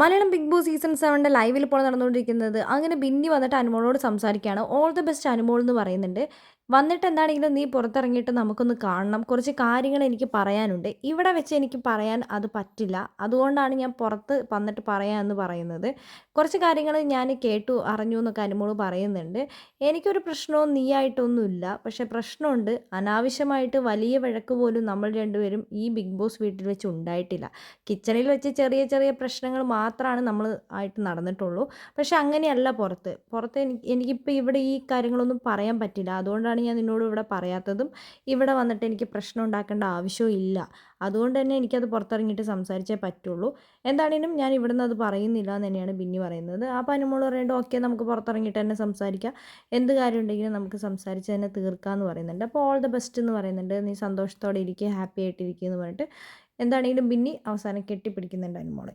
Malayalam Bigg Boss season സെവന്റെ ലൈവിൽ ഇപ്പോൾ നടന്നുകൊണ്ടിരിക്കുന്നത്. അങ്ങനെ ബിന്നി വന്നിട്ട് അനുമോളോട് സംസാരിക്കുകയാണ്. ഓൾ ദ ബെസ്റ്റ് അനുമോൾ എന്ന് പറയുന്നുണ്ട്. വന്നിട്ട് എന്താണെങ്കിലും നീ പുറത്തിറങ്ങിയിട്ട് നമുക്കൊന്ന് കാണണം. കുറച്ച് കാര്യങ്ങൾ എനിക്ക് പറയാനുണ്ട്. ഇവിടെ വെച്ച് എനിക്ക് പറയാൻ അത് പറ്റില്ല. അതുകൊണ്ടാണ് ഞാൻ പുറത്ത് വന്നിട്ട് പറയാമെന്ന് പറയുന്നത്. കുറച്ച് കാര്യങ്ങൾ ഞാൻ കേട്ടു അറിഞ്ഞു എന്നൊക്കെ അനുമോൾ പറയുന്നുണ്ട്. എനിക്കൊരു പ്രശ്നവും നീയായിട്ടൊന്നുമില്ല. പക്ഷേ പ്രശ്നമുണ്ട്. അനാവശ്യമായിട്ട് വലിയ വഴക്ക് പോലും നമ്മൾ രണ്ടുപേരും ഈ ബിഗ് ബോസ് വീട്ടിൽ വെച്ച് ഉണ്ടായിട്ടില്ല. കിച്ചണിൽ വെച്ച് ചെറിയ ചെറിയ പ്രശ്നങ്ങൾ മാത്രമാണ് നമ്മൾ ആയിട്ട് നടന്നിട്ടുള്ളൂ. പക്ഷെ അങ്ങനെയല്ല പുറത്ത്. പുറത്ത് എനിക്ക് എനിക്കിപ്പോൾ ഇവിടെ ഈ കാര്യങ്ങളൊന്നും പറയാൻ പറ്റില്ല. അതുകൊണ്ടാണ് ഞാൻ നിന്നോട് ഇവിടെ പറയാത്തതും ഇവിടെ വന്നിട്ട് എനിക്ക് പ്രശ്നം ഉണ്ടാക്കേണ്ട ആവശ്യവും ഇല്ല. അതുകൊണ്ട് തന്നെ എനിക്കത് പുറത്തിറങ്ങിയിട്ട് സംസാരിച്ചേ പറ്റുള്ളൂ. എന്താണേലും ഞാൻ ഇവിടുന്ന് അത് പറയുന്നില്ല എന്ന് തന്നെയാണ് ബിന്നി പറയുന്നത്. അപ്പോൾ അനുമോൾ പറയേണ്ടത് ഓക്കെ നമുക്ക് പുറത്തിറങ്ങിയിട്ട് തന്നെ സംസാരിക്കാം. എന്ത് കാര്യം ഉണ്ടെങ്കിലും നമുക്ക് സംസാരിച്ച് തന്നെ തീർക്കാമെന്ന് പറയുന്നുണ്ട്. അപ്പോൾ ഓൾ ദ ബെസ്റ്റ് എന്ന് പറയുന്നുണ്ട്. നീ സന്തോഷത്തോടെ ഇരിക്കുക ഹാപ്പി ആയിട്ടിരിക്കുക എന്ന് പറഞ്ഞിട്ട്. എന്താണെങ്കിലും ബിന്നി അവസാനം കെട്ടിപ്പിടിക്കുന്നുണ്ട് അനുമോളെ.